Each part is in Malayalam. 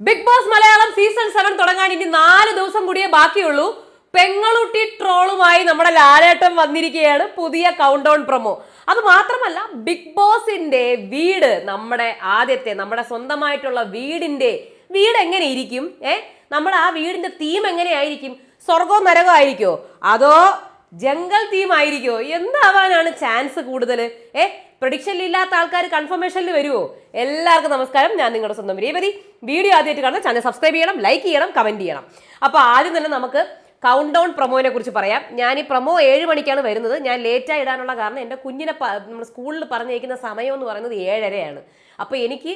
Big Boss Malayalam season seven തുടങ്ങാൻ ഇനി നാല് ദിവസം കൂടിയേ ബാക്കിയുള്ളൂ. പെങ്ങളുട്ടി ട്രോളുമായി നമ്മുടെ ലാലേട്ടൻ വന്നിരിക്കുകയാണ് പുതിയ കൗണ്ട് ഡൗൺ പ്രൊമോ അത് മാത്രമല്ല ബിഗ് ബോസിന്റെ വീട് നമ്മുടെ ആദ്യത്തെ നമ്മുടെ സ്വന്തമായിട്ടുള്ള വീടിന്റെ വീട് എങ്ങനെ ഇരിക്കും ഏ? നമ്മുടെ ആ വീടിന്റെ തീം എങ്ങനെയായിരിക്കും സ്വർഗവും നരകോ ആയിരിക്കോ അതോ ജംഗൽ തീം ആയിരിക്കോ എന്താവാനാണ് ചാൻസ് കൂടുതൽ ഏ പ്രൊഡിക്ഷനിൽ ഇല്ലാത്ത ആൾക്കാർ കൺഫർമേഷനിൽ വരുമോ എല്ലാവർക്കും നമസ്കാരം. ഞാൻ നിങ്ങളുടെ സ്വന്തം രേവതി. വീഡിയോ ആദ്യമായിട്ട് കാണുന്ന ചാനൽ സബ്സ്ക്രൈബ് ചെയ്യണം ലൈക്ക് ചെയ്യണം കമന്റ് ചെയ്യണം. അപ്പോൾ ആദ്യം തന്നെ നമുക്ക് കൗണ്ട് ഡൗൺ പ്രൊമോനെ കുറിച്ച് പറയാം. ഞാൻ ഈ പ്രൊമോ ഏഴ് മണിക്കാണ് വരുന്നത്. ഞാൻ ലേറ്റായി ഇടാനുള്ള കാരണം എന്റെ കുഞ്ഞിനെ നമ്മുടെ സ്കൂളിൽ പറഞ്ഞേക്കുന്ന സമയം എന്ന് പറയുന്നത് ഏഴരയാണ്. അപ്പോൾ എനിക്ക്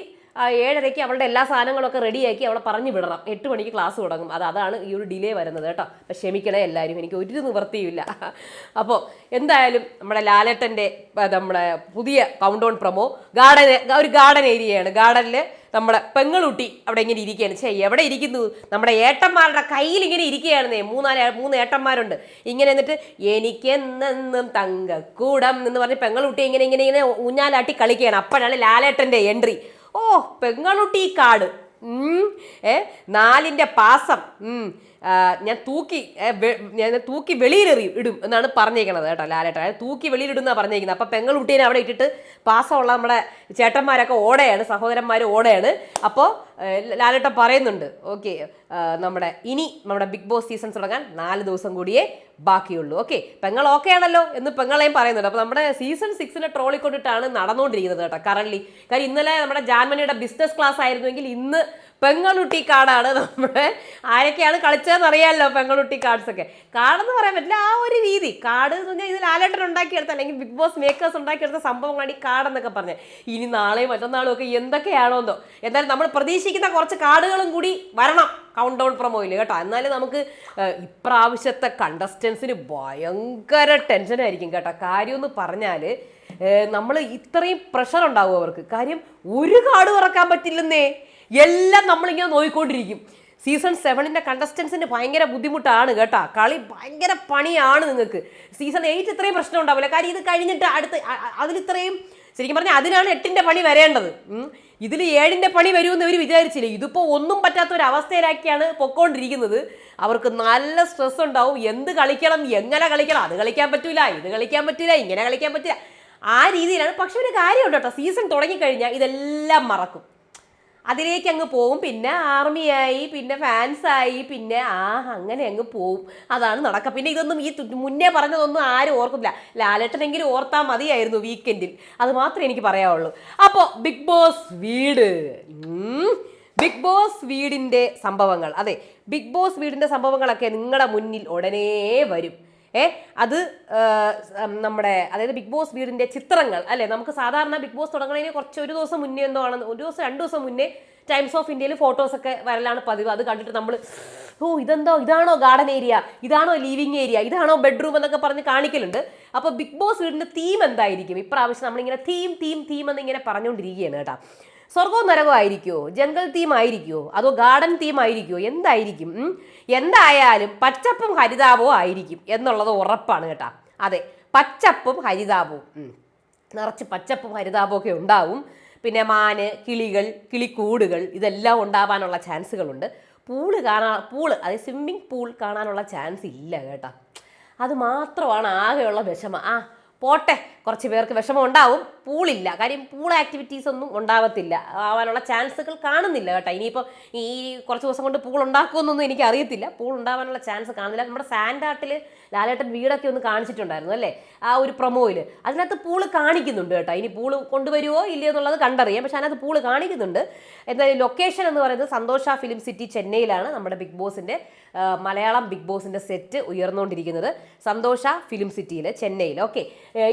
ഏഴരയ്ക്ക് അവളുടെ എല്ലാ സാധനങ്ങളൊക്കെ റെഡിയാക്കി അവളെ പറഞ്ഞു വിടണം. എട്ട് മണിക്ക് ക്ലാസ് തുടങ്ങും. അത് അതാണ് ഈ ഒരു ഡിലേ വരുന്നത് കേട്ടോ. അപ്പം ക്ഷമിക്കണേ എല്ലാവരും. എനിക്ക് ഒരു നിവൃത്തിയുമില്ല. അപ്പോൾ എന്തായാലും നമ്മുടെ ലാലേട്ടന്റെ നമ്മുടെ പുതിയ കൗണ്ട് ഓൺ പ്രൊമോ ഗാർഡൻ ഒരു ഗാർഡൻ ഏരിയയാണ്. ഗാർഡനിൽ നമ്മുടെ പെങ്ങളുട്ടി അവിടെ ഇങ്ങനെ ഇരിക്കുകയാണ്. ചേ എവിടെ ഇരിക്കുന്നു? നമ്മുടെ ഏട്ടന്മാരുടെ കയ്യിൽ ഇങ്ങനെ ഇരിക്കുകയാണെന്നേ. മൂന്നാൽ മൂന്ന് ഏട്ടന്മാരുണ്ട്. ഇങ്ങനെ എന്നിട്ട് എനിക്കെന്നെന്നും തങ്കക്കൂടം എന്ന് പറഞ്ഞ് പെങ്ങളുട്ടി ഇങ്ങനെ ഇങ്ങനെ ഇങ്ങനെ ഊഞ്ഞാലാട്ടി കളിക്കുകയാണ്. അപ്പോഴാണ് ലാലേട്ടന്റെ എൻട്രി. ഓ പെങ്ങളുട്ടി കാട്. ഏ നാലിന്റെ പാസം. ഞാൻ തൂക്കി ഞാൻ തൂക്കി വെളിയിലെറി ഇടും എന്നാണ് പറഞ്ഞേക്കണത് കേട്ടോ ലാലേട്ടൻ. തൂക്കി വെളിയിലിടുന്ന പറഞ്ഞേക്കുന്നത്. അപ്പം പെങ്ങളുട്ടിയെ അവിടെ ഇട്ടിട്ട് പാസമുള്ള നമ്മുടെ ചേട്ടന്മാരൊക്കെ ഓടയാണ് സഹോദരന്മാർ ഓടയാണ്. അപ്പോൾ ലാലേട്ടൻ പറയുന്നുണ്ട് ഓക്കെ നമ്മുടെ ഇനി നമ്മുടെ ബിഗ് ബോസ് സീസൺ തുടങ്ങാൻ നാല് ദിവസം കൂടിയേ ബാക്കിയുള്ളൂ. ഓക്കെ പെങ്ങൾ ഓക്കെ ആണല്ലോ എന്ന് പെങ്ങളെയും പറയുന്നുണ്ട്. അപ്പോൾ നമ്മുടെ സീസൺ സിക്സിനെ ട്രോളിക്കൊണ്ടിട്ടാണ് നടന്നുകൊണ്ടിരിക്കുന്നത് കേട്ടോ കറൻലി കാര്യം ഇന്നലെ നമ്മുടെ ജാൻമണിയുടെ ബിസിനസ് ക്ലാസ് ആയിരുന്നുവെങ്കിൽ ഇന്ന് പെങ്ങളുട്ടി കാർഡാണ് നമ്മുടെ ആരൊക്കെയാണ് കളിച്ചതെന്ന് അറിയാമല്ലോ പെങ്ങളുട്ടി കാർഡ്സ് ഒക്കെ കാർഡെന്ന് പറയാൻ പറ്റില്ല ആ ഒരു രീതി. കാർഡ് എന്ന് പറഞ്ഞാൽ ഇതിൽ ലാലേട്ടൻ ഉണ്ടാക്കിയെടുത്ത അല്ലെങ്കിൽ ബിഗ് ബോസ് മേക്കേഴ്സ് ഉണ്ടാക്കിയെടുത്ത സംഭവങ്ങളാണ് ഈ കാർഡ് എന്നൊക്കെ പറഞ്ഞത് ഇനി നാളെയും മറ്റന്നാളും ഒക്കെ എന്തൊക്കെയാണോ എന്തോ എന്തായാലും നമ്മൾ പ്രതീക്ഷിക്കുന്ന കുറച്ച് കാർഡുകളും കൂടി വരണം കൗണ്ട് ഡൗൺ പ്രൊമോയിൽ കേട്ടോ. എന്നാലും നമുക്ക് ഇപ്രാവശ്യത്തെ കണ്ടസ്റ്റൻസിന് ഭയങ്കര ടെൻഷനായിരിക്കും കേട്ടോ. കാര്യം എന്ന് പറഞ്ഞാൽ നമ്മൾ ഇത്രയും പ്രഷർ ഉണ്ടാവും അവർക്ക്. കാര്യം ഒരു കാർഡ് തുറക്കാൻ പറ്റില്ലെന്നേ. എല്ലാം നമ്മളിങ്ങനെ നോക്കിക്കൊണ്ടിരിക്കും സീസൺ സെവനിന്റെ കണ്ടസ്റ്റൻസിന് ഭയങ്കര ബുദ്ധിമുട്ടാണ് കേട്ടോ. കളി ഭയങ്കര പണിയാണ് നിങ്ങൾക്ക്. സീസൺ എയ്റ്റ് ഇത്രയും പ്രശ്നം ഉണ്ടാവില്ല. കാര്യം ഇത് കഴിഞ്ഞിട്ട് അടുത്ത് അതിലിത്രയും ശരിക്കും പറഞ്ഞാൽ അതിനാണ് എട്ടിന്റെ പണി വരേണ്ടത്. ഇതിൽ ഏഴിന്റെ പണി വരുമെന്ന് ഇവർ വിചാരിച്ചില്ല? ഇതിപ്പോൾ ഒന്നും പറ്റാത്ത ഒരു അവസ്ഥയിലാക്കിയാണ് പൊക്കോണ്ടിരിക്കുന്നത്. അവർക്ക് നല്ല സ്ട്രെസ് ഉണ്ടാവും. എന്ത് കളിക്കണം? എങ്ങനെ കളിക്കണം? അത് കളിക്കാൻ പറ്റില്ല ഇത് കളിക്കാൻ പറ്റില്ല ഇങ്ങനെ കളിക്കാൻ പറ്റില്ല ആ രീതിയിലാണ്. പക്ഷെ ഒരു കാര്യമുണ്ട് കേട്ടോ. സീസൺ തുടങ്ങിക്കഴിഞ്ഞാൽ ഇതെല്ലാം മറക്കും. അതിലേക്ക് അങ്ങ് പോവും. പിന്നെ ആർമിയായി പിന്നെ ഫാൻസായി പിന്നെ ആ അങ്ങനെ അങ്ങ് പോവും. അതാണ് നടക്കുക പിന്നെ ഇതൊന്നും ഈ മുന്നേ പറഞ്ഞതൊന്നും ആരും ഓർക്കുന്നില്ല. ലാലേട്ടനെങ്കിലും ഓർത്താൽ മതിയായിരുന്നു വീക്കെൻഡിൽ അത് മാത്രമേ എനിക്ക് പറയാവുള്ളൂ. അപ്പോൾ ബിഗ് ബോസ് വീട്. ബിഗ് ബോസ് വീടിന്റെ സംഭവങ്ങൾ. അതെ ബിഗ് ബോസ് വീടിന്റെ സംഭവങ്ങളൊക്കെ നിങ്ങളുടെ മുന്നിൽ ഉടനെ വരും. ഏ അത് നമ്മുടെ അതായത് ബിഗ് ബോസ് വീടിന്റെ ചിത്രങ്ങൾ അല്ലെ? നമുക്ക് സാധാരണ ബിഗ് ബോസ് തുടങ്ങുന്നതിന് കുറച്ച് ഒരു ദിവസം മുന്നേ എന്തോ ആണ് ഒരു ദിവസം രണ്ട് ദിവസം മുന്നേ ടൈംസ് ഓഫ് ഇന്ത്യയിൽ ഫോട്ടോസ് ഒക്കെ വരലാണ് പതിവ്. അത് കണ്ടിട്ട് നമ്മൾ ഓ ഇതെന്തോ ഇതാണോ ഗാർഡൻ ഏരിയ ഇതാണോ ലിവിങ് ഏരിയ ഇതാണോ ബെഡ്റൂം എന്നൊക്കെ പറഞ്ഞ് കാണിക്കലുണ്ട്. അപ്പോൾ ബിഗ് ബോസ് വീടിന്റെ തീം എന്തായിരിക്കും? ഇപ്രാവശ്യം നമ്മളിങ്ങനെ തീം തീം തീം എന്നിങ്ങനെ പറഞ്ഞുകൊണ്ടിരിക്കുകയാണ് കേട്ടോ. സ്വർഗവും നരകവും ആയിരിക്കുമോ ജംഗൽ തീം ആയിരിക്കുമോ അതോ ഗാർഡൻ തീം ആയിരിക്കുമോ എന്തായിരിക്കും? എന്തായാലും പച്ചപ്പും ഹരിതാപവും ആയിരിക്കും എന്നുള്ളത് ഉറപ്പാണ് കേട്ടാ. അതെ പച്ചപ്പും ഹരിതാപവും നിറച്ച് പച്ചപ്പും ഹരിതാപവും ഒക്കെ ഉണ്ടാവും. പിന്നെ മാന് കിളികൾ കിളിക്കൂടുകൾ ഇതെല്ലാം ഉണ്ടാവാനുള്ള ചാൻസുകളുണ്ട്. പൂൾ കാണാൻ പൂൾ അതായത് സ്വിമ്മിംഗ് പൂൾ കാണാനുള്ള ചാൻസ് ഇല്ല കേട്ടാ. അത് മാത്രമാണ് ആകെയുള്ള വിഷമം. ആ പോട്ടെ കുറച്ച് പേർക്ക് വിഷമം ഉണ്ടാവും. പൂളില്ല. കാര്യം പൂൾ ആക്ടിവിറ്റീസ് ഒന്നും ഉണ്ടാവത്തില്ല. ആവാനുള്ള ചാൻസുകൾ കാണുന്നില്ല കേട്ടോ. ഇനിയിപ്പോൾ ഈ കുറച്ച് ദിവസം കൊണ്ട് പൂൾ ഉണ്ടാക്കുമെന്നൊന്നും എനിക്ക് അറിയത്തില്ല പൂൾ ഉണ്ടാവാനുള്ള ചാൻസ് കാണുന്നില്ല. നമ്മുടെ സാൻഡാട്ടിൽ ലാലേട്ടൻ വീടൊക്കെ ഒന്ന് കാണിച്ചിട്ടുണ്ടായിരുന്നു അല്ലേ? ആ ഒരു പ്രൊമോയിൽ അതിനകത്ത് പൂൾ കാണിക്കുന്നുണ്ട് കേട്ടോ. ഇനി പൂൾ കൊണ്ടുവരുമോ ഇല്ലയോ എന്നുള്ളത് കണ്ടറിയാം. പക്ഷേ അതിനകത്ത് പൂൾ കാണിക്കുന്നുണ്ട്. എന്തായാലും ലൊക്കേഷൻ എന്ന് പറയുന്നത് സന്തോഷ ഫിലിം സിറ്റി ചെന്നൈയിലാണ്. നമ്മുടെ ബിഗ് ബോസിന്റെ മലയാളം ബിഗ് ബോസിന്റെ സെറ്റ് ഉയർന്നുകൊണ്ടിരിക്കുന്നത് സന്തോഷ ഫിലിം സിറ്റിയിൽ ചെന്നൈയിൽ ഓക്കെ.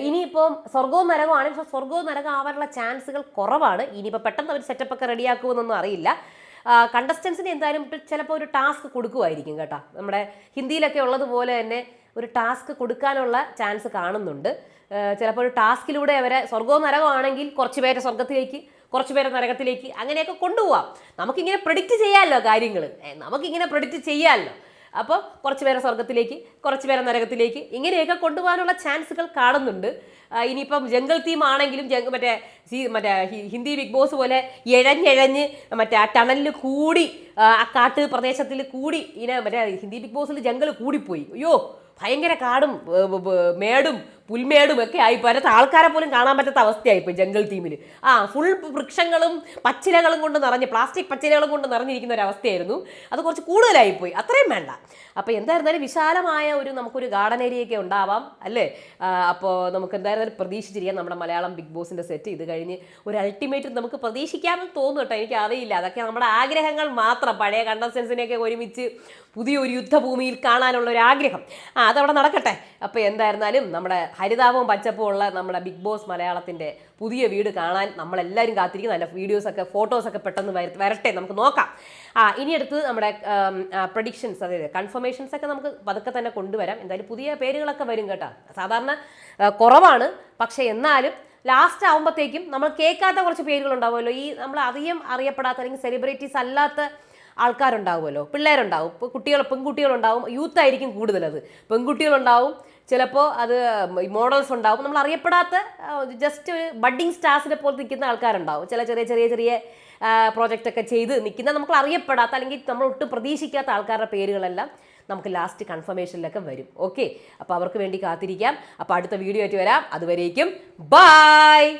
ഇനിയിപ്പം സ്വർഗവും നരകമാണ് പക്ഷേ സ്വർഗവും നരകം ആവാനുള്ള ചാൻസുകൾ കുറവാണ്. ഇനിയിപ്പോൾ പെട്ടെന്ന് അവർ സെറ്റപ്പ് ഒക്കെ റെഡിയാക്കുമെന്നൊന്നും അറിയില്ല. കണ്ടസ്റ്റൻസിന് എന്തായാലും ചിലപ്പോൾ ഒരു ടാസ്ക് കൊടുക്കുമായിരിക്കും കേട്ടോ. നമ്മുടെ ഹിന്ദിയിലൊക്കെ ഉള്ളതുപോലെ തന്നെ ഒരു ടാസ്ക് കൊടുക്കാനുള്ള ചാൻസ് കാണുന്നുണ്ട്. ചിലപ്പോൾ ഒരു ടാസ്കിലൂടെ അവരെ സ്വർഗവും നരകമാണെങ്കിൽ കുറച്ച് പേരെ സ്വർഗത്തിലേക്ക് കുറച്ച് പേരെ നരകത്തിലേക്ക് അങ്ങനെയൊക്കെ കൊണ്ടുപോവാം. നമുക്കിങ്ങനെ പ്രൊഡിക്റ്റ് ചെയ്യാമല്ലോ കാര്യങ്ങൾ നമുക്കിങ്ങനെ പ്രൊഡിക്റ്റ് ചെയ്യാമല്ലോ അപ്പോൾ കുറച്ച് പേരെ സ്വർഗത്തിലേക്ക് കുറച്ച് പേരെ നരകത്തിലേക്ക് ഇങ്ങനെയൊക്കെ കൊണ്ടുപോകാനുള്ള ചാൻസുകൾ കാണുന്നുണ്ട്. ഇനിയിപ്പം ജംഗൽ തീം ആണെങ്കിലും ജംഗ് മറ്റേ സീ മറ്റേ ഹിന്ദി ബിഗ് ബോസ് പോലെ എഴഞ്ഞെഴഞ്ഞ് മറ്റേ ആ ടണലിൽ കൂടി ആ കാട്ട് പ്രദേശത്തിൽ കൂടി ഇങ്ങനെ മറ്റേ ഹിന്ദി ബിഗ് ബോസിൽ ജംഗൽ കൂടിപ്പോയി. അയ്യോ ഭയങ്കര കാടും മേടും പുൽമേടും ഒക്കെ ആയി പരത്ത ആൾക്കാരെ പോലും കാണാൻ പറ്റാത്ത അവസ്ഥയായിപ്പോയി ജംഗൽ തീമിന് ആ ഫുൾ വൃക്ഷങ്ങളും പച്ചിലകളും കൊണ്ട് നിറഞ്ഞ് പ്ലാസ്റ്റിക് പച്ചിലകളും കൊണ്ട് നിറഞ്ഞിരിക്കുന്ന ഒരു അവസ്ഥയായിരുന്നു അത് കുറച്ച് കൂടുതലായിപ്പോയി അത്രയും വേണ്ട. അപ്പോൾ എന്തായിരുന്നാലും വിശാലമായ ഒരു നമുക്കൊരു ഗാർഡൻ ഏരിയയൊക്കെ ഉണ്ടാവാം അല്ലേ? അപ്പോൾ നമുക്ക് എന്തായിരുന്നാലും പ്രതീക്ഷിച്ചിരിക്കാം നമ്മുടെ മലയാളം ബിഗ് ബോസിന്റെ സെറ്റ് ഇത് കഴിഞ്ഞ് ഒരു അൾട്ടിമേറ്റ് നമുക്ക് പ്രതീക്ഷിക്കാമെന്ന് തോന്നുന്നു കേട്ടോ. എനിക്ക് അറിയില്ല. അതൊക്കെ നമ്മുടെ ആഗ്രഹങ്ങൾ മാത്രം. പഴയ കണ്ടസ്റ്റൻസിനെയൊക്കെ ഒരുമിച്ച് പുതിയൊരു യുദ്ധഭൂമിയിൽ കാണാനുള്ള ഒരു ആഗ്രഹം. ആ അതവിടെ നടക്കട്ടെ. അപ്പോൾ എന്തായിരുന്നാലും നമ്മുടെ ഹരിതാപവും പച്ചപ്പും ഉള്ള നമ്മുടെ ബിഗ് ബോസ് മലയാളത്തിന്റെ പുതിയ വീട് കാണാൻ നമ്മളെല്ലാവരും കാത്തിരിക്കും. നല്ല വീഡിയോസൊക്കെ ഫോട്ടോസൊക്കെ പെട്ടെന്ന് വര- വരട്ടെ നമുക്ക് നോക്കാം. ആ ഇനി അടുത്ത് നമ്മുടെ പ്രഡിക്ഷൻസ് അതായത് കൺഫർമേഷൻസ് ഒക്കെ നമുക്ക് പതുക്കെ തന്നെ കൊണ്ടുവരാം. എന്തായാലും പുതിയ പേരുകളൊക്കെ വരും കേട്ടോ. സാധാരണ കുറവാണ്. പക്ഷേ എന്നാലും ലാസ്റ്റ് ആകുമ്പോഴത്തേക്കും നമ്മൾ കേൾക്കാത്ത കുറച്ച് പേരുകളുണ്ടാവുമല്ലോ. ഈ നമ്മൾ അധികം അറിയപ്പെടാത്ത അല്ലെങ്കിൽ സെലിബ്രിറ്റീസ് അല്ലാത്ത ആൾക്കാരുണ്ടാവുമല്ലോ. പിള്ളേരുണ്ടാവും. ഇപ്പോൾ കുട്ടികൾ പെൺകുട്ടികളുണ്ടാവും. യൂത്ത് ആയിരിക്കും കൂടുതലത്. പെൺകുട്ടികളുണ്ടാവും. ചിലപ്പോൾ അത് മോഡൽസ് ഉണ്ടാവും. നമ്മൾ അറിയപ്പെടാത്ത ജസ്റ്റ് ഒരു ബഡ്ഡിങ് സ്റ്റാർസിനെ പോലെ നിൽക്കുന്ന ആൾക്കാരുണ്ടാവും. ചില ചെറിയ ചെറിയ ചെറിയ പ്രോജക്റ്റൊക്കെ ചെയ്ത് നിൽക്കുന്ന നമുക്ക് അറിയപ്പെടാത്ത അല്ലെങ്കിൽ നമ്മൾ ഒട്ടും പ്രതീക്ഷിക്കാത്ത ആൾക്കാരുടെ പേരുകളെല്ലാം നമുക്ക് ലാസ്റ്റ് കൺഫർമേഷനിലൊക്കെ വരും. ഓക്കെ അപ്പോൾ അവർക്ക് വേണ്ടി കാത്തിരിക്കാം. അപ്പോൾ അടുത്ത വീഡിയോ ആയിട്ട് വരാം. അതുവരേക്കും ബൈ